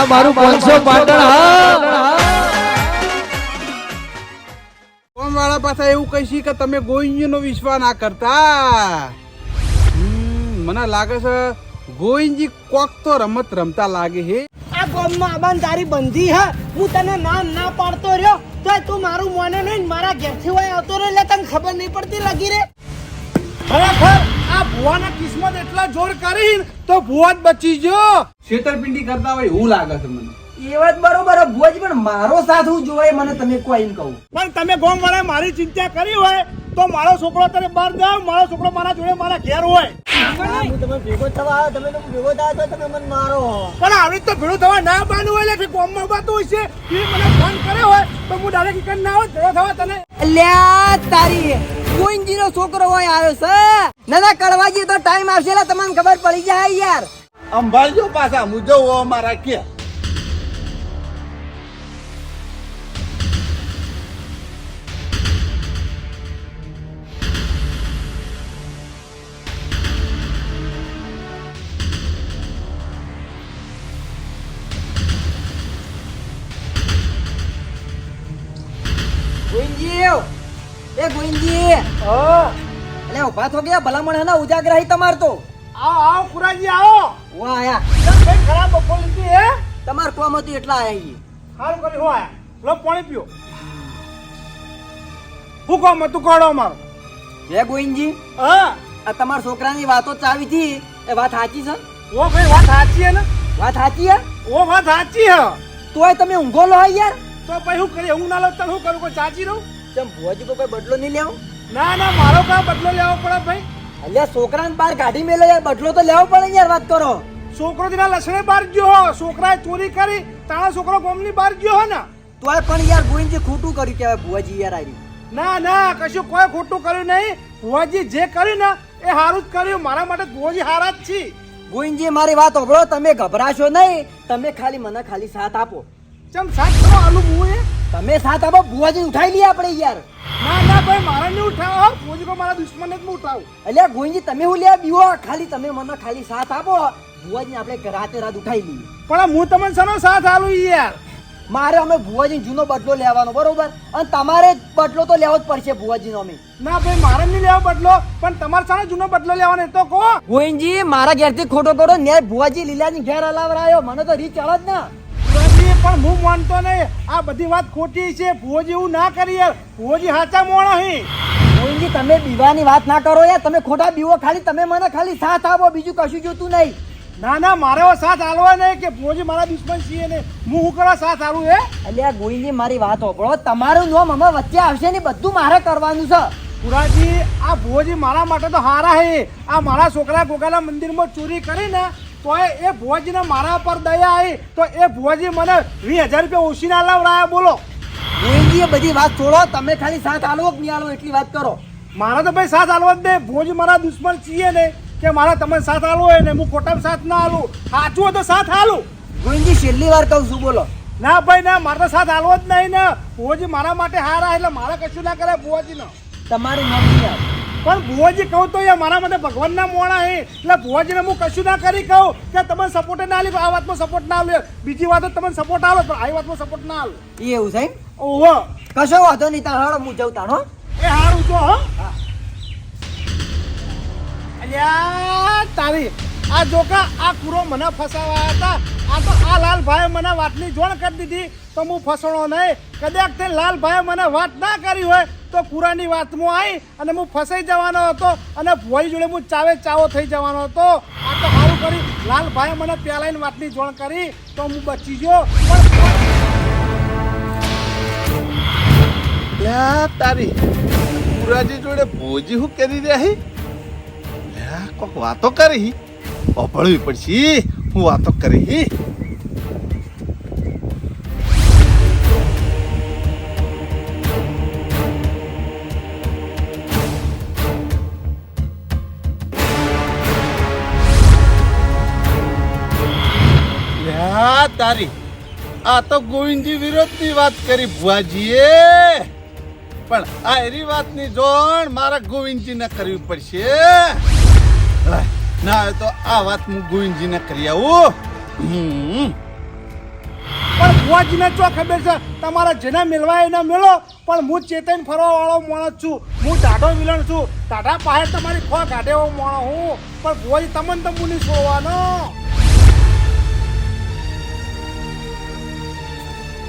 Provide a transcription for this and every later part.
આ મારું પાંચસો પાટણ હા. કોણ વાળા પાસે એવું કહીશી કે તમે ગોવિંદજીનો વિશ્વાસ ના કરતા. મને લાગે છે ગોવિંદજી કોક તો રમત રમતા લાગે હે આ ગામમાં આબાન તારી બંધી હે. હું તને નામ ના પાડતો રહ્યો તો તું મારું મોને નહીં મારા ઘેરથી હોય આવતો રહ્યો એટલે તને ખબર નહીં પડતી લગી રે. ખરેખર આ ભુવાના કિસ્મત એટલા જોર કરી તો ભુવા જ બચી ગયો. છેતરપિંડી કરતા હોય એવું લાગે છે મને. એ વાત બરોબર ભુવાજી પણ મારો સાથ હું જોવાય મને તમે કોઈ એમ કહું. પણ તમે ગોમ વાળા મારી ચિંતા કરી હોય તો મારો છોકરો તને બહાર જાવ મારો છોકરો મારા જોડે મારા ઘેર હોય. તમે ભેગો થવા આવ્યો તમે ભેગો થયા તો તમે મને મારો. પણ આવી તો ભેળું થવા ના બાનું હોય એટલે ગોમમાં બાતું હોય છે એ મને ફોન કર્યો હોય તો હું ડાયરેક્ટ ના હોય ભેળો થવા તને. અલ્યા તારી ગોવિંદજી છોકરો હોય આવ્યો છે. ના ના કડવાજી તો ટાઈમ આવશે એટલે તમને ખબર પડી જાય યાર. અંભાળજો પાછા મુજો મારા કે. અલે ઊભા થો ગયા ભલામણ હે ના ઉજાગરાહી તમાર તો. આવો આવો કુરાજી આવો. વાહ આયા. કઈ ખરાબ બપોર લીધી હે? તમાર કોમ હતી એટલા આયા ઈ. હાલ કરી હોય લો પાણી પીઓ. હું કોમ તું કોડો મારો. હે ગોવિંદજી હા? આ તમારા છોકરાની વાતો ચાવી હતી. એ વાત સાચી છે? ઓ ભાઈ વાત સાચી હે ને? વાત સાચી હે? ઓ વાત સાચી હે. તોય તમે ઊંઘો લો યાર. તો પછી હું કરી હું ના લો તો હું કરું? કોઈ ચાચી રહું? ચમ ભોજી કોઈ બદલો નહીં લેવો? ના ના મારો કા બદલો લેવો પડે ભાઈ? અલ્યા છોકરાને બહાર કાઢી મેલો યાર બદલો તો લેવો પડે યાર વાત કરો. છોકરો તેના લસણે બહાર ગયો હો. છોકરાએ ચોરી કરી તારા છોકરો ગોમની બહાર ગયો હો ને. તોય પણ યાર ગોવિંદજી ખોટું કર્યું કહેવાય ભુવાજી યાર આવી. ના ના કશું કોઈ ખોટું કર્યું નહીં. ભુવાજી જે કર્યું ને એ સારું જ કર્યું. મારા માટે ભુવાજી હારા જ છે. ગોવિંદજી મારી વાત સાંભળો તમે ગભરાશો નહીં. તમે ખાલી મને ખાલી સાથ આપો. ચમ સાથ કરો આલુ હું એ? તમે સાથ આપો ભુવાજી ઉઠાઈ લઈએ આપણે યાર. ના ના ભાઈ મારા નહીં ઉઠાવો. ભુવાજી કો મારા દુશ્મન જ ઉઠાવ. એટલે ગોવિંદજી તમે હું લે બીવો? ખાલી તમે મને ખાલી સાથ આપો. ભુવાજી આપણે રાતે રાત ઉઠાઈ લઈએ. પણ હું તમને સનો સાથ આલું યાર? મારે અમે ભુવાજી જૂનો બદલો લેવાનો બરોબર? અને તમારે બદલો તો લેવો જ પડશે ભુવાજીનો અમે. ના ભાઈ મારે નહીં લેવો બદલો પણ તમારે સાનો જૂનો બદલો લેવાનો તો કહો. ગોવિંદજી મારા ઘેરથી ખોટો કરો ને ભુવાજી લીલાજી ઘેર હલાવરાયો મને તો રીત જ ના. પણ હું માનતો નહીં. આ બધી વાત ખોટી છે. ભુવાજી એવું ના કરીએ. ભોજી સાચા મોણો હી. ગોવિંદજી તમે બીવાની વાત ના કરો યાર. તમે ખોટા બીવો ખાલી તમે મને ખાલી સાથ આપો. બીજું કશું જોતું નહીં. ના ના મારે સાથ આલવો નહીં કે ભોજી મારા દુશ્મન છીએ ને. હું હું કરવા સાથ આલું એ અલ્યા ગોવિંદજી મારી વાત સાંભળો તમારું નામ અમે વચ્ચે આવશે ને બધું મારે કરવાનું છે. પુરાજી આ ભોજી મારા માટે તો હારા હે. આ મારા છોકરા ગોગાના મંદિરમાં ચોરી કરીને તો એ ભુવાજીને મારા પર દયા આવી તો એ ભુવાજી મને વીસ હજાર રૂપિયા ઓછી ના લાવડાયા બોલો. એ બધી વાત છોડો તમે ખાલી સાથ આલવો કે નહીં આલવો એટલી વાત કરો. મારા તો ભાઈ સાથ આલવો જ નહીં ભુવાજી મારા દુશ્મન છીએ ને કે મારા તમે સાથ હોય ને હું ખોટા સાથ ના આલું. સાચું હોય તો સાથ આલું. ગોવિંદજી છેલ્લી વાર કહું છું બોલો. ના ભાઈ ના મારે તો સાથ આલવો જ નહીં ને. ભુવાજી મારા માટે હારા એટલે મારે કશું ના કરે ભુવાજી તમારું તમારી નોકરી આવે પણ ભુવાજી કહું તો એ મારા માટે ભગવાનના મોણા હે. એટલે ભુવાજીને હું કશું ના કરી કહું કે તમે સપોર્ટ ના આલી આ વાતમાં સપોર્ટ ના આલો બીજી વાત તમે સપોર્ટ આલો પણ આ વાતમાં સપોર્ટ ના આલો. એ એવું છે? ઓહો. કશો વાંધો નહીં તાર હાડો હું જઉં હો. એ હારું જો હા. અલ્યા તારી આ જોકા, આ કુરો મને ફસાવાયા હતા. આ તો આ લાલભાઈએ મને વાતની જોણ કરી દીધી. તો હું ફસણો નહીં. કદાચ તે લાલભાઈએ મને વાત ના કરી હોય, તો કુરાની વાતમાં આવી અને હું ફસાઈ જવાનો હતો અને ભોઈ જોડે હું ચાવે ચાવો થઈ જવાનો હતો. આ તો સારું કરી લાલભાઈએ મને પહેલાંની વાતની જોણ કરી, તો હું બચી ગયો. પણ તારી પુરાજી જોડે ભોજી હું કરી રહી? કોક વાતો કરી. અભળવી પડશે. હું વાતો કરી તારી, આ તો ગોવિંદજી વિરોધની વાત કરી ભુવાજીએ. પણ આ એરી વાતની જોણ મારા ગોવિંદજીને કરવી પડશે. ના હોય તો આ વાત હું ગોવિંદજીને કરી આવું. હમ. ભુવાજીને ચો ખબર છે? તમારા જેને મેળવા એને મેળો પણ હું ચેતન ફરવા વાળો માણસ છું. હું ટાઢો વિલણ છું. ટાઢા પાસે તમારી ખો કાઢે એવો માણસ હું. પણ ભુવાજી તમને તો મુની છોડવાનો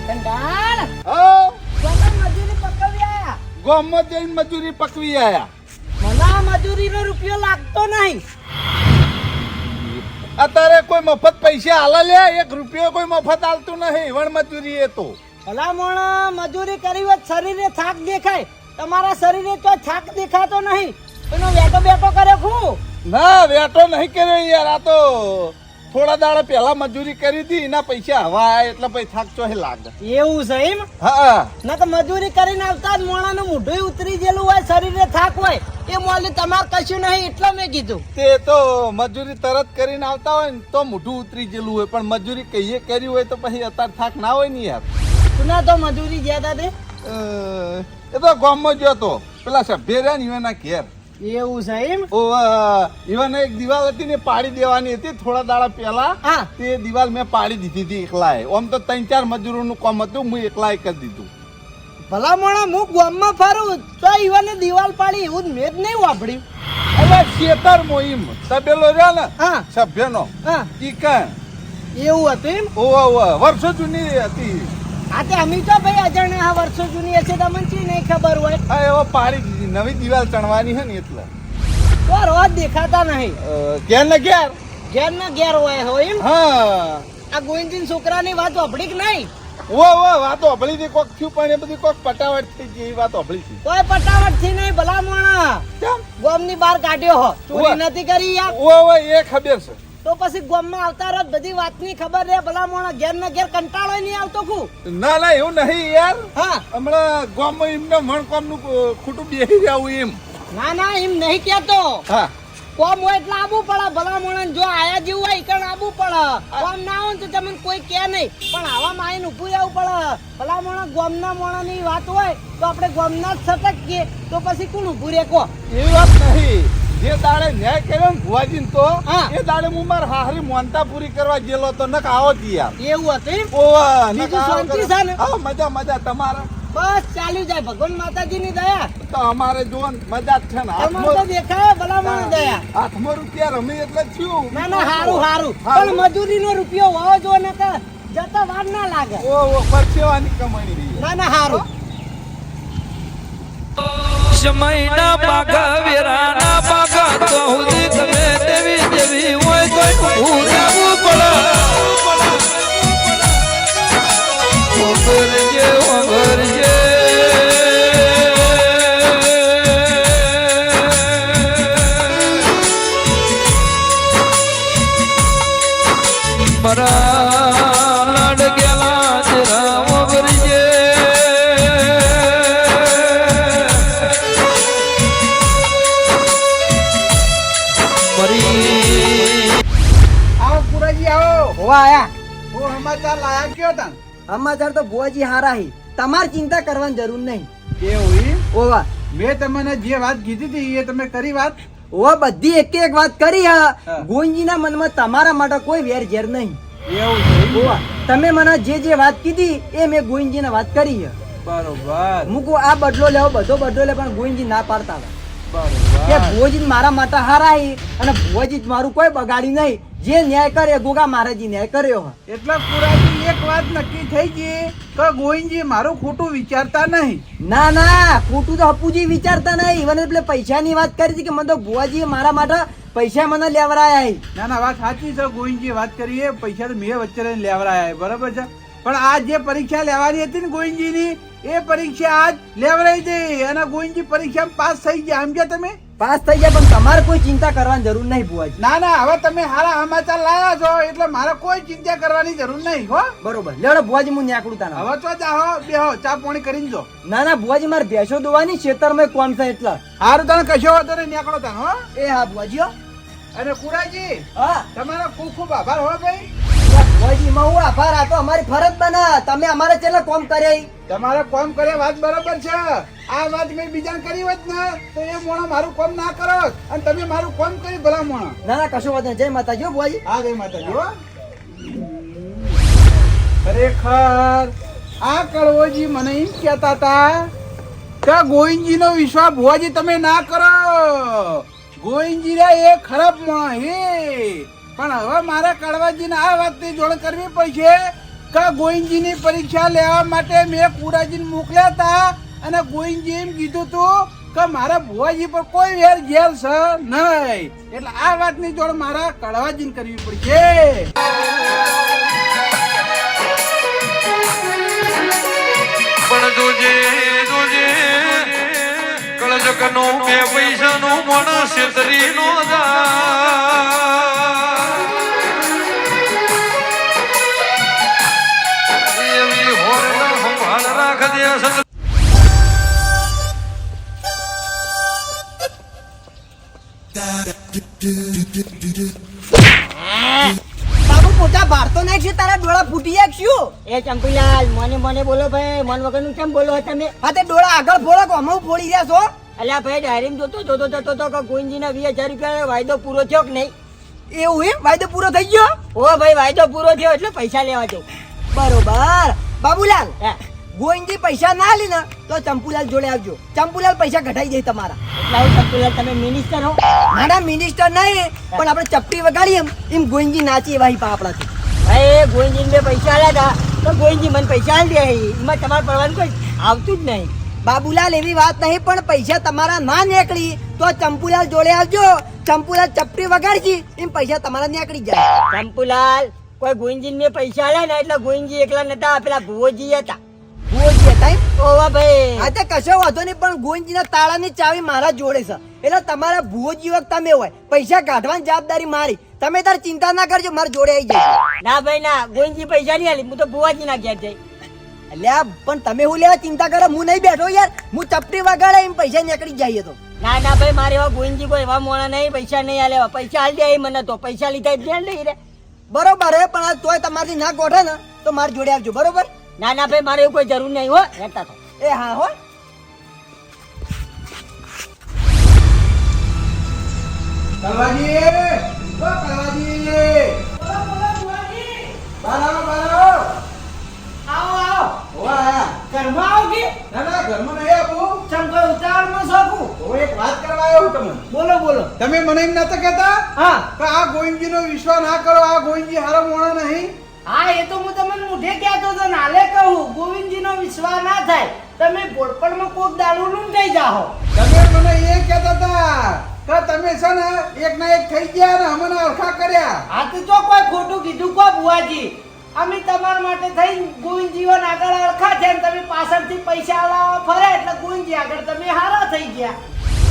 કંટાળ. મજૂરી પકવી આયા. ગામમાં જઈને મજૂરી પકવી આયા. મને આ મજૂરીનો રૂપિયો લાગતો નહીં. અત્યારે કોઈ મફત પૈસા આલા લે એક રૂપિયો કોઈ મફત આલતું નહીં. વણ મજૂરી એ તો. ભલામણ મજૂરી કરી હોત શરીરે થાક દેખાય. તમારા શરીરે તો થાક દેખાતો નહીં. એનો વેટો બેઠો કરે હું ના વેટો નહીં કર્યો યાર આ તો થોડા દાડા પહેલા મજૂરી કરી હતી એના પૈસા હવા આવ્યા એટલે પછી થાક ચોહે લાગે. એવું છે એમ? હા. ના તો મજૂરી કરીને આવતા જ મોણાનું મોઢું ઉતરી ગયેલું હોય શરીરે થાક હોય એ મોલી તમારે કશું નહીં એટલે મેં કીધું. તે તો મજૂરી તરત કરીને આવતા હોય ને તો મોઢું ઉતરી ગયેલું હોય પણ મજૂરી કહીએ કરી હોય તો પછી અત્યારે થાક ના હોય ને યાર. સુના તો મજૂરી જ્યાદા તે એ તો ગામમાં ગયો તો પેલા સભ્ય રહ્યા ને એના ઘેર. એવું છે એમ? ઓ ઈવન એક દિવાલ હતી ને પાડી દેવાની હતી થોડા દાડા પહેલા. હા. તે દિવાલ મેં પાડી દીધી હતી એકલાએ. આમ તો ત્રણ ચાર મજૂરોનું કામ હતું હું એકલાએ કરી દીધું. ભલા મોણા હું ગામમાં ફરું તો ઈવાને દિવાલ પાડી એવું જ મેં જ નહીં વાપર્યું. હવે ખેતર મોઈમ તબેલો રહ્યો ને હા. સભ્યનો હા. ઈ કણ એવું હતું એમ? ઓવા વર્ષો જૂની હતી. આ તે અમે તો ભાઈ અજાણ્યા વર્ષો જૂની હશે તમને ચી નહીં ખબર હોય? હા એવો પાડી દીધી. નવી દિવાલ ચણવાની છે ને એટલે. તો રોજ દેખાતા નહીં. ઘેર ને ઘેર? ઘેર ના ઘેર હોય એમ? હા. આ ગોવિંદજી છોકરાની વાત વાપરી કે નહીં? ઓ ઓ વાતો અભળી હતી. કોક થયું પણ એ બધી કોક પટાવટ થઈ ગઈ એ વાત અભળી હતી. કોઈ પટાવટથી નહીં ભલા મોણા ગોમની બહાર કાઢ્યો હો. ચોરી. નથી કરી યાર. ઓ ઓ એ ખબર છે. તો પછી ગોમમાં આવતા રોજ બધી વાતની ખબર રે ભલા મોણા ઘેર ના ઘેર કંટાળો નહીં આવતો કુ ના ના એવું નહીં યાર. હા. હમણાં ગામમાં એમને મણકોમનું ખોટું બેસી જાવું એમ. ના ના એમ નહીં કેતો હા. કોમ હોય એટલે આબુ પડે ભલા મોણા જો આયા જેવું હોય ઈકણ આબુ પડે. કોમ ના હોય તો તમને કોઈ કે નહીં. પણ આવા માઈન ઊભું રહેવું પડે. ભલા મોણા ગોમના મોણાની વાત હોય તો આપણે ગોમના જ સટકીએ તો પછી કોણ ઊભું રે કો એવી વાત નહીં. જે દાડે ન્યાય કર્યો ને ભુવાજી તો એ દાડે હું માર હાહરી મોનતા પૂરી કરવા ગયેલો તો નક આવો યાર એવું હતું? ઓવા, બીજું શાંતિ છે ને? હા, મજા મજા તમારા. બસ ચાલ્યું જાય. ભગવાન માતાજીની દયા. તો અમારે જો મજા જ છે ને. તમારે તો દેખાય ભલા મોણા દયા. હાથમાં રૂપિયા રમી એટલે થયું. ના ના હારું હારું. પણ મજૂરી નો રૂપિયો હોવો જો ને કે જતા વાર ના લાગે. ઓ ઓ પરસેવાની કમાણી રહી ના ના હારું. સમય ના વેરાના વેરા ના સુધી તમે કયો સમાચાર તો ભુવાજી હારા હી. તમાર ચિંતા કરવાની જરૂર નહીં. એવું ઓવા. મેં તમને જે વાત કીધી હતી એ તમે કરી વાત? ઓવા બધી એક એક વાત કરી હા. ગોવિંદજીના મનમાં તમારા માટે કોઈ વેર ઝેર નહીં. એવું છે ઓવા. તમે મને જે જે વાત કીધી એ મેં ગોવિંદજીને વાત કરી બરોબર. મુકો આ બદલો લેવો બધો બદલો લે પણ ગોવિંદજી ના પાડતા કે બરોબર મારા માટે હારા અને ભુવોજી મારું કોઈ બગાડી નહીં. જે ન્યાય કરે ગોગા મહારાજી ન્યાય કર્યો એટલે પુરાજી એક વાત નક્કી થઈ ગઈ કે ગોવિંદજી મારું ખોટું વિચારતા નહીં. ના ના ખોટું તો હપુજી વિચારતા નહીં. મને એટલે પૈસાની વાત કરી હતી કે મને તો ભુવાજીએ મારા માટે પૈસા મને લેવરાયા. ના ના વાત સાચી છે. ગોવિંદજી વાત કરીએ પૈસા તો મેં વચ્ચે લેવરાયા બરાબર છે? પણ આજ જે પરીક્ષા લેવાની હતી ને ગોવિંદજીની એ પરીક્ષા આજ લેવરાઈ હતી અને ગોવિંદજી પરીક્ષામાં પાસ થઈ ગયા. સમજ્યા તમે? પાસ થઈ ગયા પણ તમારે કોઈ ચિંતા કરવાની જરૂર નહીં ભુવાજી. ના ના હવે તમે સારા સમાચાર લાયા છો એટલે મારે કોઈ ચિંતા કરવાની જરૂર નહીં હો. બરોબર. લેડો ભુવાજી હું ન્યાકડું તાના હવે તો જાહો બેહો ચા પાણી કરીને જો. ના ના ભુવાજી મારે ભેંસો દોવાની ખેતરમાં કોમ છે એટલે. હારું તને કશો વાંધો નહીં નીકળો તને હો. એ હા ભુવાજી હો. અને કુરાજી હા. તમારો ખૂબ ખૂબ આભાર હો ભાઈ. ભુવાજી માં હું આભાર આ તો અમારી ફરજ બના. તમે અમારે ચેલા કોમ કર્યા ઈ. તમારે કોમ કરે વાત બરાબર છે. આ વાત મેં બીજાને કરી હોત ને તો એ મોણો મારું કોમ ના કરો અને તમે મારું કોમ કરી ભલા મોણો. ના ના કશો વાત. જય માતાજી ભુવાજી. હા જય માતા જો ખરેખર આ કડવોજી મને એમ કહેતા હતા કે ગોવિંદજીનો વિશ્વાસ ભુવાજી તમે ના કરો. ગોવિંદજી એ ખરાબ માણસ હે. પણ હવે મારે કડવાજીને આ વાતની જોડ કરવી પડશે કે ગોવિંદજીની પરીક્ષા લેવા માટે મેં પુરાજીને મોકલ્યા હતા અને ગોવિંદજી એમ કીધું હતું કે મારા ભુવાજી પર કોઈ વેર ઘેર છે નહીં. એટલે આ વાતની જોડ મારા કડવાજીને કરવી પડશે. પણ જોજે જોજે કળજક નો બે પૈસા નો માણસ છેતરી નો એવી બાબુ પોતા ભારતો નાખ છે તારા ડોળા ફૂટી જાય શું એ ચંપીલાલ મને મને બોલો ભાઈ મન વગરનું કેમ બોલો તમે? હા તે ડોળા આગળ ફોડો કે ફોડી રહ્યા છો? અલ્યા ભાઈ ડાયરી જોતો જોતો જતો તો કે ગોવિંદજીના વીસ હજાર રૂપિયા વાયદો પૂરો થયો કે નહીં? એવું એમ? વાયદો પૂરો થઈ ગયો? ઓ ભાઈ વાયદો પૂરો થયો એટલે પૈસા લેવા જાઉં. બરોબર. બાબુલાલ ગોવિંદજી પૈસા ના લે ને તો ચંપુલાલ જોડે આવજો. ચંપુલાલ પૈસા ઘટાઈ જાય તમારા. એટલે ચંપુલાલ તમે મિનિસ્ટર હો. ના ના મિનિસ્ટર નહીં પણ આપણે ચપટી વગાડીએ એમ. એમ ગોવિંદજી નાચી એવા હિપા આપણાથી. ભાઈ ગોવિંદજી મેં પૈસા આલ્યા હતા તો ગોવિંદજી મને પૈસા આલી દે એમાં તમારે પડવાનું કોઈ આવતું જ નહીં. બાબુલાલ એવી વાત નહીં પણ પૈસા તમારા ના નીકળી તો ચંપુલાલ જોડે આવજો. ચંપુલાલ ચપટી વગાડજી એમ પૈસા તમારા નીકળી જાય. ચંપુલાલ કોઈ ગોવિંદજી મેં પૈસા આલ્યા ને એટલે ગોવિંદજી એકલા નતા પેલા ભુવોજી હતા. હતા એમ? ઓવા ભાઈ. હા તે કશો વાંધો નહીં પણ ગોવિંદજીના તાળાની ચાવી મારા જોડે છે. એટલે તમારા ભુવોજી વખત તમે હોય પૈસા કાઢવાની જવાબદારી મારી. તમે તાર ચિંતા ના કરજો મારા જોડે આવી જાય ના ભાઈ ના ગોવિંદજી પૈસા નહીં આલી હું તો ભુવાજી ના ઘેર જઈ. અલ્યા પણ તમે હું લેવા ચિંતા કરો હું નહીં બેઠો યાર. હું ચપટી વગાડે એમ પૈસા નીકળી જાય તો. ના ના ભાઈ મારે એવા ગોવિંદજી કોઈ એવા મોણા નહીં પૈસા નહીં આલે પૈસા આલી દે મને તો. પૈસા લીધા ધ્યાન લઈ રે બરોબર હે પણ આ તોય તમારથી ના ગોઠે ને તો મારે જોડે આવજો બરોબર? ના ના ભાઈ મારે એવું કોઈ જરૂર નહીં હો. રહેતા તો એ હા હો. કલવાજી! ઓ કલવાજી! બહાર આવો આવો. આવો આવો. ઘરમાં આવો કે? ના ના ઘરમાં નહીં આપું. ચમ ઉતાવળમાં સોંપું હું એક વાત કરવા આવ્યો છું તમને. બોલો બોલો. તમે મને એમ નતા કહેતા હા. કે આ ગોવિંદજીનો વિશ્વાસ ના કરો આ ગોવિંદજી હારો મોણો નહીં. હા એ તો હું તમને મુઠે કહેતો તો નાલે કહું ગોવિંદજીનો વિશ્વાસ ના થાય તમે બોડપણમાં કોક દારૂ નું થઈ જાઓ તમે મને એ કહેતા હતા કે તમે છે ને એક ના એક થઈ ગયા ને અમને અરખા કર્યા. આ તો જો કોઈ ખોટું કીધું કો બુઆજી અમે તમારા માટે થઈ ગોવિંદજીવન આગળ અળખા છે ને તમે પાછળથી પૈસા લાવવા ફરે એટલે ગોવિંદજી આગળ તમે હારા થઈ ગયા.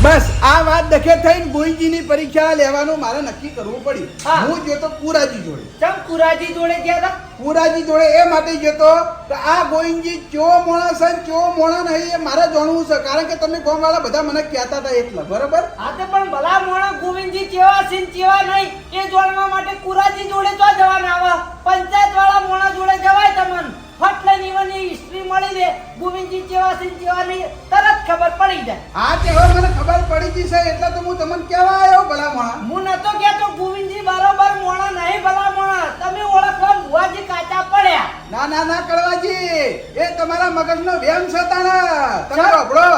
બસ આ વાત દખે થઈને ગોવિંદજીની પરીક્ષા લેવાનું મારે નક્કી કરવું પડ્યું હા. જોતો પુરાજી જોડે. ચમ કુરાજી જોડે ગયા હતા? પુરાજી જોડે એ માટે જોતો કે આ ગોવિંદજી ચો મોણા છે ચો મોણા નહીં એ મારે જાણવું છે. કારણ કે તમે ગામવાળા બધા મને કહેતા હતા એટલે બરોબર? હા તે પણ ભલા મોણા ગોવિંદજી કેવા છે કેવા નહીં એ જોડવા માટે કુરાજી જોડે તો જવાના આવે. પંચાયત વાળા મોણા જોડે જવાય તમને. ફટ લઈને ઈવનની હિસ્ટ્રી મળી લે ગોવિંદજી જેવા સિંહ જેવાની તરત ખબર પડી જાય. હા તે હવે મને ખબર પડી ગઈ છે એટલે તો હું તમને કહેવા આવ્યો ભલા મોણા હું નતો કહેતો ગોવિંદજી બરોબર મોણા નહીં ભલા મોણા તમે ઓળખવા ભુવાજી કાચા પડ્યા. ના ના ના કડવાજી. એ તમારા મગજનો વ્યમ છે તાણા તમે. સાંભળો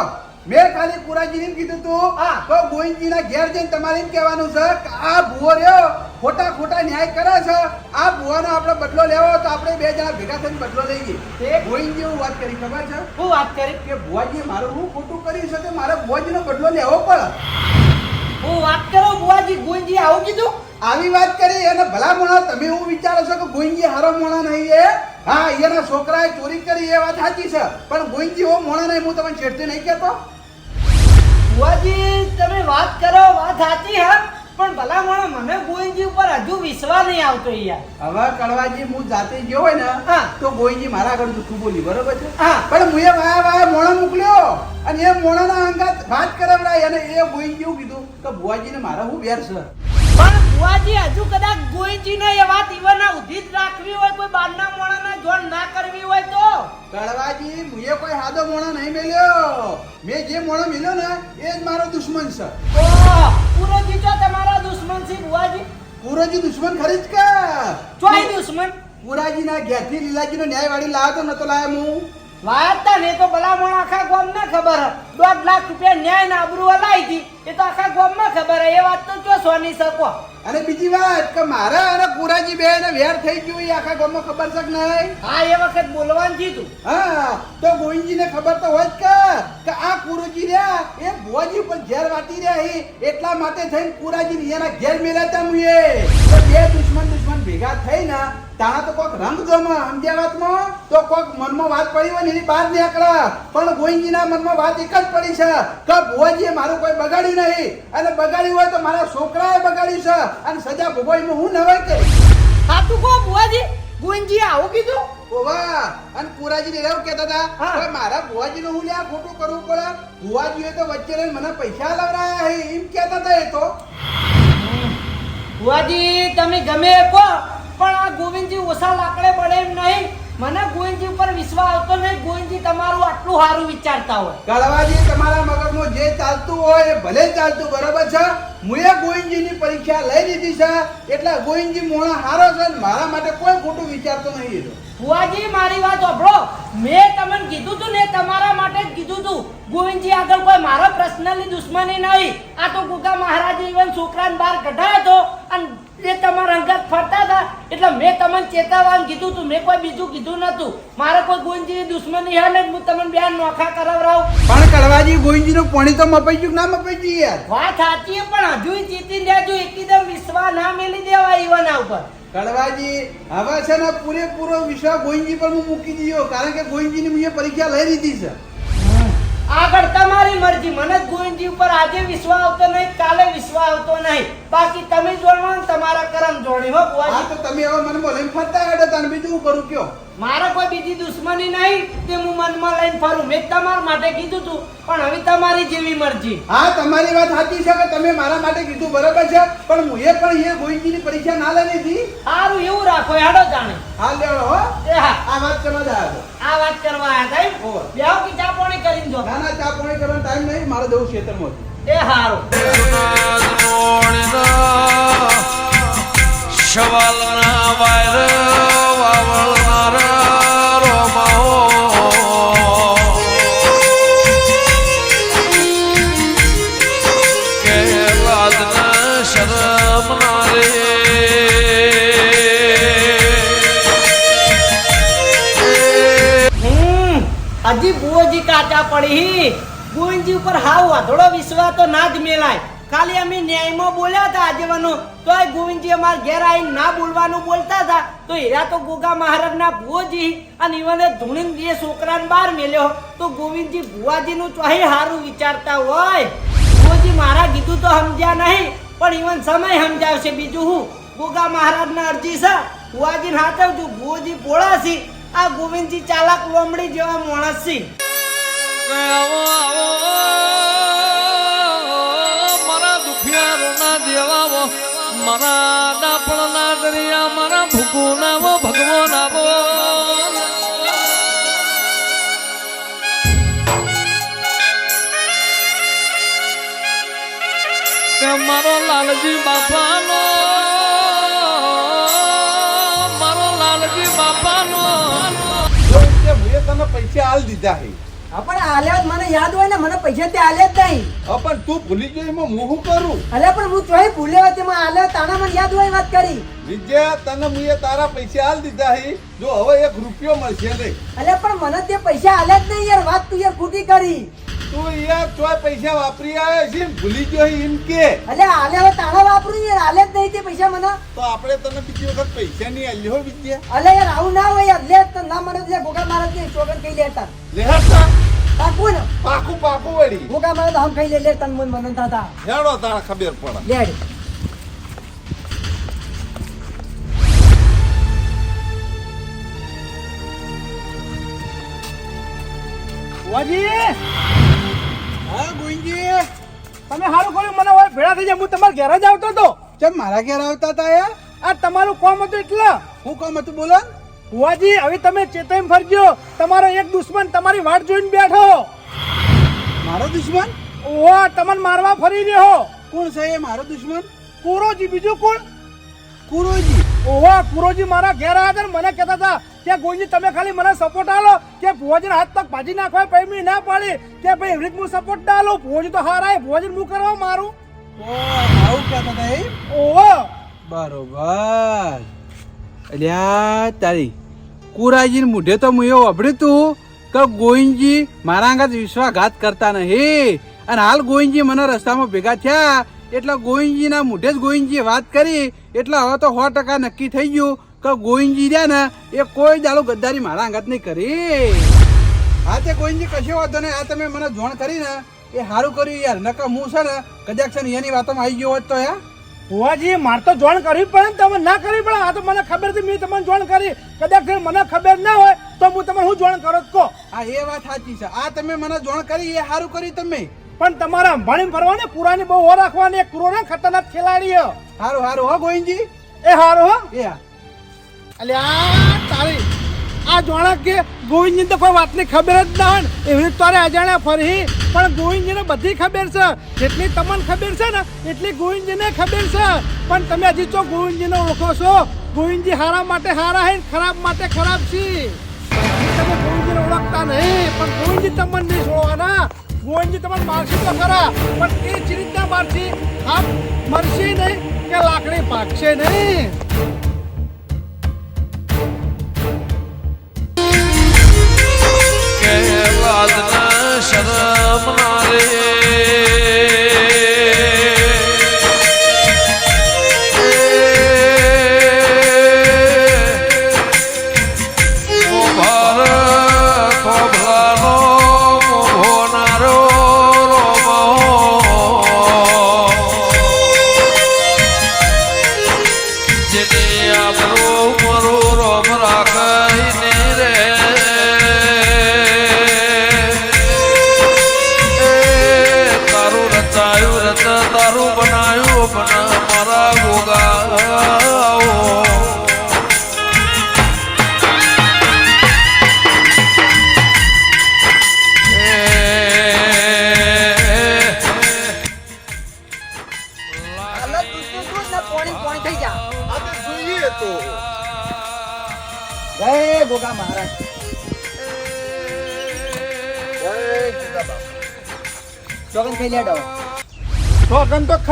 મેં ખાલી કુરાજીને કીધું તું. તો ગોવિંદજીના ઘેર જઈને તમારે એમ કહેવાનું છે કે આ ભૂવો રહ્યો ખોટા ખોટા ન્યાય કરે છે. આ બુવાનો આપણે બદલો લેવો તો આપણે બે જણા ભેગા થઈને બદલો લઈએ. તે? ગોઈંજી હું વાત કરી ખબર છે? શું વાત કરી? કે ભુવાજીએ મારું હું ખોટું કર્યું છે તે મારે ભુવાજીનો બદલો લેવો પડે. હું વાત કરો બુવાજી ગોવિંદજી આવું કીધું? આવી વાત કરી અને ભલા મોણા તમે એવું વિચારો છો કે ગોવિંદજી હારો મોણા નહીં એ? હા એના છોકરાએ ચોરી કરી એ વાત સાચી છે. પણ ગોવિંદજી એવો મોણા નહીં હું તમને છેડતી નહીં કહેતો. બુવાજી તમે વાત કરો વાત સાચી હા? પણ ભલા મોણા મને ગોવિંદજી ઉપર હજુ વિશ્વાસ નહીં આવતો યાર હવે કડવાજી હું જાતે ગયો હોય ને હા. તો ગોવિંદજી મારા આગળ જૂઠું બોલી બરોબર છે? હા. પણ એ વાયા વાયા મોણો મોકલ્યો અને એ મોણાના અંગાત વાત કરાવડાય અને એ ગોવિંદજી એવું કીધું કે ભુવાજીને મારા હું વેર છે? પણ ભુવાજી હજુ કદાચ ગોવિંદજીને એ વાત ઈવના ઉધી જ રાખવી હોય કોઈ બારના મોણાના જોડ ના કરવી હોય તો? કડવાજી મુએ કોઈ હાદો મોણો નહીં મેલ્યો. મેં જે મોણો મેલ્યો ને એ જ મારો દુશ્મન છે. પૂરોજી દુશ્મન પૂરોજી ખરી જ કે ચોય દુશ્મન? પુરાજીના ઘેરથી લીલાજીનો ન્યાય વાળી લાવ્યો નતો લાવ્યો હું વાત તા ને તો ભલામણ આખા ગોમ ના ખબર હ. દોઢ લાખ રૂપિયા ન્યાય ના આબરૂ હલાઈ હતી એ તો આખા ગોમમાં ખબર હે. એ વાત તો ચો સોની શકો. અને બીજી વાત કે મારા અને પુરાજી બે ને વેર થઈ ગયું એ આખા ગામમાં ખબર છે કે નહીં? હા એ વખત બોલવાનું જીતું હા તો ગોવિંદજીને ખબર તો હોય જ કે આ કુરુજી રહ્યા એ ભુવાજી ઉપર ઝેર વાટી રહ્યા હી એટલા માટે થઈને પુરાજી એના ઘેર મેળાતા મુએ. તો બે દુશ્મન ભેગા થઈ ને તાણા તો કોક રંગ જમે સમજ્યા વાતમાં તો કોક મનમાં વાત પડી હોય ને એની બહાર નીકળે. પણ ગોવિંદજીના મનમાં વાત એક જ પડી છે કે ભુવાજીએ મારું કોઈ બગાડ્યું નહીં. અને બગાડ્યું હોય તો મારા છોકરાએ બગાડ્યું છે. અને સજા ભોગવવામાં હું નવાઈ કરી. તું કહો ભુવાજી ગુંજી આવું કીધું? ઓવા અને પુરાજી ને એવું કહેતા હતા હા. મારા ભુવાજી નું હું લ્યા ખોટું કરવું પડે? ભુવાજી તો વચ્ચે મને પૈસા લવરાયા હે. એમ કહેતા હતા એ તો. બુઆજી તમે ગમે કહો પણ આ ગોવિંદજી ઓછા લાકડે પડે એમ નહીં. મને ગોવિંદજી ઉપર વિશ્વાસ આવતો નહીં. ગોવિંદજી તમારું આટલું સારું વિચારતા હોય. ગળવાજી તમારા મગજમાં જે ચાલતું હોય એ ભલે ચાલતું બરાબર છે? મુએ ગોવિંદજીની પરીક્ષા લઈ લીધી છે. એટલે ગોવિંદજી મોણા હારો છે મારા માટે કોઈ ખોટું વિચારતો નહીં બુઆજી મારી વાત સાંભળો. મેં તમને કીધું તું ને તમારા માટે જ કીધું તું. ગોવિંદજી આગળ કોઈ મારો પર્સનલી દુશ્મની નહીં. આ તો ગુગા મહારાજ ઇવન છોકરાને બહાર કઢાયો હતો અને એ તમારા અંગત ફરતા હતા. એટલે મેં તમને ચેતવવાનું કીધું તું મેં કોઈ બીજું કીધું નતું મારે કોઈ ગોવિંદજીની દુશ્મની હે ને હું તમને બે નોખા કરાવરાવું. પણ કડવાજી ગોવિંદજીનું પાણી તો મપાઈ ગયું ના મપાઈ ગયું યાર? વાત સાચી પણ હજુ જીતી દેજો એકદમ વિશ્વાસ ના મેલી દેવા ઈવાના ઉપર. કડવાજી હવે છે ને પૂરેપૂરો વિશ્વાસ ગોવિંદજી પર હું મૂકી દીધો કારણ કે ગોવિંદજીની મેં પરીક્ષા લઈ લીધી છે. આગળ તમારી મરજી. મને ગોવિંદજી ઉપર આજે વિશ્વાસ આવતો નહીં કાલે વિશ્વાસ આવતો નહીં. બાકી તમે જોડવા તમારા કરમ જોડી હો તો તમે હવે મને બોલે ફરતા કાઢો તને બીજું કરું કયો? મારે કોઈ બીજી દુશ્મની નહીં તે હું મનમાં લઈને ફરું. મેં તમારા માટે કીધું તું પણ હવે તમારી જેવી મરજી. હા તમારી વાત સાચી છે કે તમે મારા માટે કીધું બરાબર છે પણ હું એ પણ એ ગોવિંદજીની પરીક્ષા ના લઈ લીધી. સારું એવું રાખો હેડો જાણે. હા લેવડો હો. હા. આ વાત કરવા જ આ વાત કરવા આ હતા. બેહો કે ચા પાણી કરીને જો. ના ના ચા પાણી કરવાનો ટાઈમ નહીં મારે જવું ખેતરમાં. હતું એ હારું. શવાલના વાયર હજી કાચા પડી. ગોવિંદજી ઉપર હાવ વાધોડો વિશ્વાસ તો ના જ મેલાય. ખાલી અમે ન્યાયમાં બોલ્યા હતા આજેવાનો. તોય ગોવિંદજી અમાર ઘેર આવીને ના બોલવાનું બોલતા હતા. તો એરા તો ગોગા મહારાજના ભુવોજી અને ઈવને ધૂણીને જે છોકરાને બહાર મેલ્યો. તો ગોવિંદજી ભુવાજીનું ચોહી હારું વિચારતા હોય. ભુવોજી મારા કીધું તો સમજ્યા નહીં, પણ ઈવન સમય સમજાવશે. બીજું હું? ગોગા મહારાજના અરજી છે. ભુવાજીને હાચવજો ભુવોજી ભોળા છે આ ગોવિંદજી ચાલાક લોમડી જેવા માણસ. છે મારા દુખિયારોના દેવાવો, મારા ડાપણના દરિયા, મારા ભૂકુનાવો ભગવાન આવો મારો લાલજી બાપાનો, મારો લાલજી બાપાનો. તને પૈસા હાલ દીધા હે. પણ આલ્યા મને યાદ હોય ને મને પૈસા તે આલ્યા જ નહીં. પણ તું ભૂલી ગયો એમાં હું કરું? અલે પણ હું ચોહી ભૂલ્યો તેમાં આલ્યા તારા મને યાદ હોય વાત કરી. વિજયા તને મુએ તારા પૈસા આલ દીધા હી જો હવે એક રૂપિયો મળશે નહીં. અલે પણ મને તે પૈસા આલ્યા જ નહીં યાર વાત તું યાર ખોટી કરી. તું યાર ચોય પૈસા વાપરી આવ્યો છે ભૂલી ગયો હે એમ કે. અલે આલ્યા હવે તાણા વાપરું યાર આલ્યા જ નહીં તે પૈસા મને. તો આપણે તને બીજી વખત પૈસા નહીં આલ્યો વિજયા. અલ્યા યાર આવું ના હોય યાર લે ના મને ગોગા મારે તે કહી દેતા લેતા પાકું ને પાકું પાકું વળી. હું મારે તો હમ કઈ લે લે તન મન મનન થતા. હેડો તારા ખબર પડે. લેડ. વાજી. હા ગુંજી. તમે સારું કર્યું મને હવે ભેળા થઈ જાય. હું તમારા ઘેર જ આવતો હતો. ચમ મારા ઘેર આવતા હતા યાર આ તમારું કોમ હતું એટલે. હું કોમ હતું બોલો ને? ભુવાજી હવે તમે ચેતન ફરજો. તમારો એક દુશ્મન તમારી વાટ જોઈને બેઠો. મારો દુશ્મન? ઓહો તમને મારવા ફરી રહ્યો. કોણ છે એ મારો દુશ્મન? કુરોજી બીજું કોણ? કુરોજી. ઓહો કુરોજી મારા ઘેર આવ્યા હતા મને કહેતા હતા કે ગોવિંદજી તમે ખાલી મને સપોર્ટ આલો કે ભોજન હાથ તક ભાજી નાખવા પછી ના પાડી કે ભાઈ એવી હું સપોર્ટ ના આલો? ભુવાજી તો હારાય ભોજન હું કરવા મારું? ઓ આવું કહેતા હતા એ? ઓહો. બરોબર. અલ્યા તારી કુરાજી મુઢે તો હું એવું વાપર્યું તું કે ગોવિંદજી મારા અંગાત વિશ્વાસઘાત કરતા નહીં. અને હાલ ગોવિંદજી મને રસ્તામાં ભેગા થયા એટલે ગોવિંદજીના મુઢે જ ગોવિંદજીએ વાત કરી એટલે હવે તો સો ટકા નક્કી થઈ ગયું કે ગોવિંદજી રહ્યા ને એ કોઈ દાડો ગદ્દારી મારા અંગાત નહીં કરી. હા, તે ગોવિંદજી, કશો વાંધો નહીં. આ તમે મને જોણ કરી ને એ સારું કર્યું યાર. નકર હું છે ને કદાચ એની વાતોમાં આવી ગયો હોત તો યાર ભુવાજી મારે તો જોણ કરવી પડે ને તમે ના કરવી પડે આ તો મને ખબર હતી મેં તમને જોણ કરી. કદાચ મને ખબર ના હોય તો હું તમને હું જોણ કરો? કહો. આ એ વાત સાચી છે. આ તમે મને જોણ કરી એ સારું કર્યું તમે. પણ તમારા અંભાણી ફરવાની પુરાની બહુ હો રાખવાની એક કુરો ખતરનાક ખેલાડી. સારું સારું હો ગોવિંદજી. એ સારું હો. એ. અલ્યા તારી આ જોણા કે ગોવિંદજી તો કોઈ વાતની ખબર જ ના હોય એવી તારે અજાણ્યા ફરી. પણ ગોવિંદજીને બધી ખબર છે. જેટલી તમને ખબર છે ને, એટલી ગોવિંદજીને ખબર છે. પણ તમે હજી તો ગોવિંદજીને ઓળખો છો. ગોવિંદજી હારા માટે હારા હે ખરાબ માટે ખરાબ છે. તમે ગોવિંદજીને ઓળખતા નહીં, પણ ગોવિંદજી તમને નહીં છોડવાના. ગોવિંદજી તમને મારશે તો ખરા. પણ એ જ રીતના મારશે. આપ મરશે નહીં કે લાકડી પાકશે નહીં. કે લાજના શરમ ના રે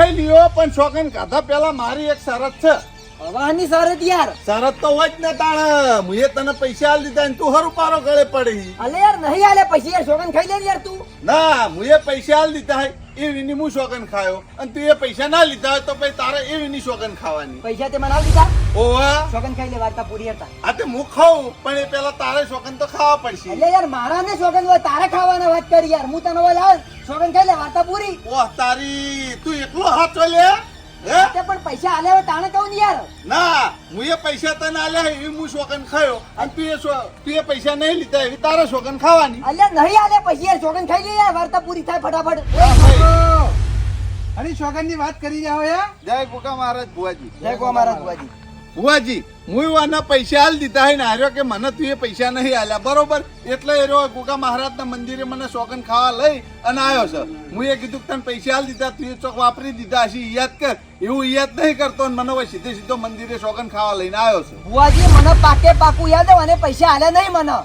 ખાઈ લ્યો પણ શોખન ખાધા પેલા મારી એક શરત છે. હવાની શરત યાર. શરત તો હોય જ ને તાણ. મુએ તને પૈસા આલ દીધા ને તું હરું પારો ગળે પડી. અલે યાર નહીં આલે પૈસા યાર ચોકન ખાઈ લે યાર તું. ના મુએ પૈસા આલ દીધા હે. એ વિની હું શોખન ખાયો? અને તું એ પૈસા ના લીધા હોય તો પછી તારે એ વિની શોખન ખાવાની. પૈસા તે મને ના લીધા? ઓવા ચોકન ખાઈ લે વાર્તા પૂરી હતા આ તે હું ખાઉં પણ એ પેલા તારે શોખન તો ખાવા પડશે. એટલે યાર મારા ને શોખન હોય તારે ખાવાના વાત કરી યાર. હું તને બોલ આવે ચોકન ખાઈ લે વાર્તા પૂરી. ઓહ તારી તું એકલો હાથ લે? તે પણ પૈસા આલે હોય તાણે કહું યાર. ના મુએ પૈસા તને આલ્યા હે એવી હું ખાયો. અને તું એ શો- તું એ પૈસા નહીં લીધા એવી તારે ખાવાની. અલે નહીં આલે પછી યાર ચોકન ખાઈ લે યાર વાર્તા પૂરી થાય ફટાફટ. અને શોગનની વાત કરી જાઓ યાર જય ગોગા મહારાજ ભુવાજી. જય ગો મહારાજ બુઆજી ભુવાજી હું આના પૈસા આલ દીધા હે ને હાર્યો કે મને તું એ પૈસા નહીં આલ્યા. બરોબર? એટલે એ રહ્યો ગુગા મહારાજના મંદિરે મને શોખન ખાવા લઈ અને આવ્યો છે. હું એ કીધું કે તને પૈસા હાલ દીધા તું એ ચોક વાપરી દીધા હશે યાદ કર. એવું યાદ નહીં કરતો અને મને હોય સીધે સીધો મંદિરે શોખન ખાવા લઈને આવ્યો છે. બુઆજી મને પાકે પાકું યાદ હોય અને પૈસા હાલે નહીં મને.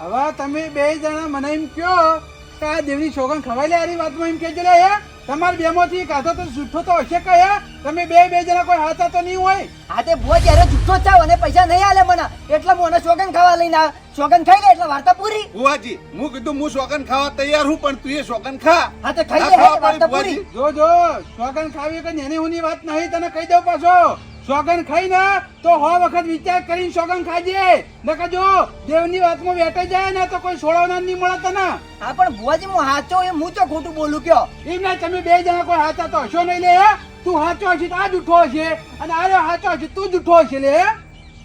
હવે તમે બે જણા મને એમ કયો કે આ દેવની સોગન ખવાઈ લે આરી વાતમાં એમ કહેજો લે તમારે બેમાંથી કાતો તો જુઠ્ઠો તો હશે કયા તમે બે બે જણા કોઈ હાથા તો નહીં હોય? હા તે ભુવા ત્યારે જુઠ્ઠો થાવ અને પૈસા નહીં આલે મને એટલે હું મને સોગન ખાવા લઈને આવ સોગન ખાઈ લે એટલે વાર્તા પૂરી. ભુવાજી હું કીધું હું શોગન ખાવા તૈયાર હું પણ તું એ સોગન ખા. હા તે ખાઈ લે વાર્તા પૂરી. જો જો સોગન ખાવી કે નેની હુની વાત નહીં તને કહી દઉં પાછો. સોગન ખાઈ ને તો હો વખત વિચાર કરીને સોગન ખાજે. નકર જો દેવની વાતમાં વેટે જાય ને તો કોઈ છોડવાના નહીં મળે તને હા પણ ભુવાજી હું હાચો એ હું તો ખોટું બોલું કયો? એમ ના તમે બે જણા કોઈ હાચા તો હશો નહીં લે હે? તું હાચો હશે તો આ જૂઠો હશે. અને આ હાચો હશે તું જૂઠો હશે લે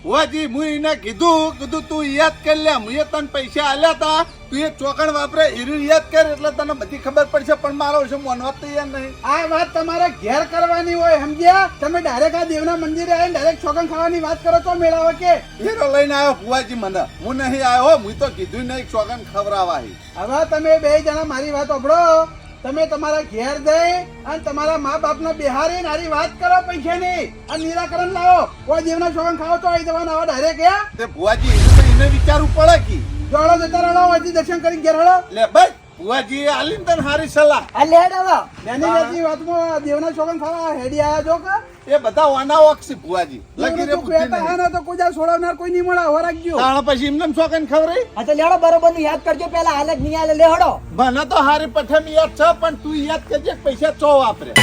ભુવાજી હું એને કીધું કીધું તું યાદ કરી લે મુએ તને પૈસા આલ્યા તા. તું એ ચોકણ વાપરે હીરું યાદ કર એટલે તને બધી ખબર પડશે પણ મારો છે મોનવા તૈયાર નહીં. આ વાત તમારે ઘેર કરવાની હોય સમજ્યા? તમે ડાયરેક્ટ આ દેવના મંદિરે આવીને ડાયરેક્ટ છોકન ખાવાની વાત કરો તો મેળાવે કે? હીરો લઈને આવ્યો ભુવાજી મને. હું નહીં આવ્યો હું તો કીધું નહીં ચોકણ ખવડાવા હી. હવે તમે બે જણા મારી વાત સાંભળો તમે તમારા ઘેર જઈ અને તમારા મા બાપને બિહારી નારી વાત કરો પૈસાની. અને નિરાકરણ લાવો. કોઈ દેવના છોકરા ખાવ તો આવી જવાના આવા ડાયરેક્ટ હે? તે ભુવાજી એને તો એને વિચારવું પડે કે. જોડો જતા રહો હજી દર્શન કરી ઘેર હળો. લે ભાઈ ભુવાજી આલીને તને હારી સલાહ. આ લેડ. હવે નાની જાતની વાતમાં દેવના છોકરા ખાવા હેડી આયા જો કે? એ બધા વાના છે ભુવાજી. લગી રે તું બુદ્ધિ હે. ને તો કોજા છોડાવનાર કોઈ નહીં મળે હવે રાખજો. તાણા પછી એમને શોખન ખબર આ તો લેડો બરોબરનું યાદ કરજો પેલા હાલ જ નહીં હાલે લેહડો મને તો હારી પઠમ યાદ છે પણ તું યાદ કરજે પૈસા ચો વાપરે.